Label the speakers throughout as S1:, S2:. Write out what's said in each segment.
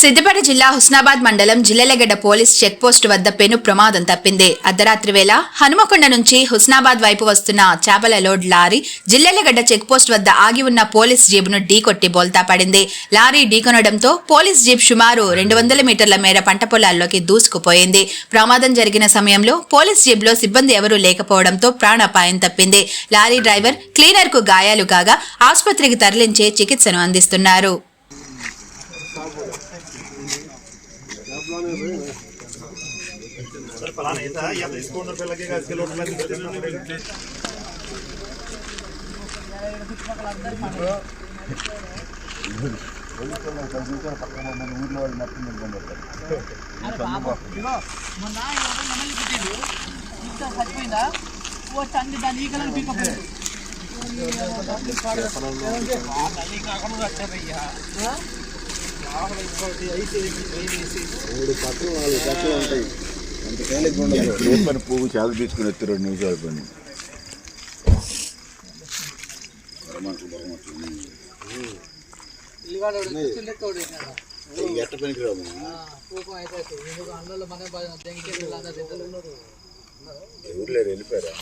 S1: సిద్దిపేట జిల్లా హుస్నాబాద్ మండలం జిల్లెలగడ్డ police checkpost వద్ద పెను ప్రమాదం తప్పింది. అర్ధరాత్రి వేళ హనుమకొండ నుంచి హుస్నాబాద్ వైపు వస్తున్న చేపల లోడ్ లారీ జిల్లెలగడ్డ చెక్పోస్ట్ వద్ద ఆగి ఉన్న పోలీస్ జీపును ఢీకొట్టి బోల్తా పడింది. లారీ ఢీకొనడంతో పోలీస్ జీప్ సుమారు రెండు వందల మీటర్ల మేర పంట పొలాల్లోకి దూసుకుపోయింది. ప్రమాదం జరిగిన సమయంలో పోలీస్ జీప్లో సిబ్బంది ఎవరూ లేకపోవడంతో ప్రాణాపాయం తప్పింది. లారీ డ్రైవర్ క్లీనర్కు గాయాలు కాగా ఆసుపత్రికి తరలించే చికిత్సను అందిస్తున్నారు.
S2: सर फलाना ऐसा है या इसको దాని ఈగలను పీకపోయింది కాకుండా పని పువ్వు చాలా తీసుకుని ఎత్తి రెండు నిమిషాలు పని. ఎట్ట పనికి రాము ఎవరు లేరు వెళ్ళిపోయారా?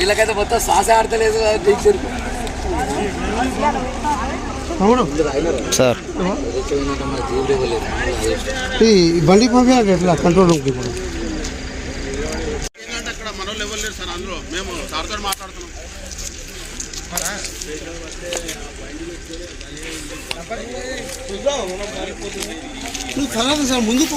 S3: వీళ్ళకైతే మొత్తం శ్వాస ఆడతలేదు టీచర్
S4: సార్. ఈ బండి పంపించాలి ఎట్లా? కంట్రోల్ రూమ్కి ఇప్పుడు. నువ్వు తర్వాత సార్ ముందుకు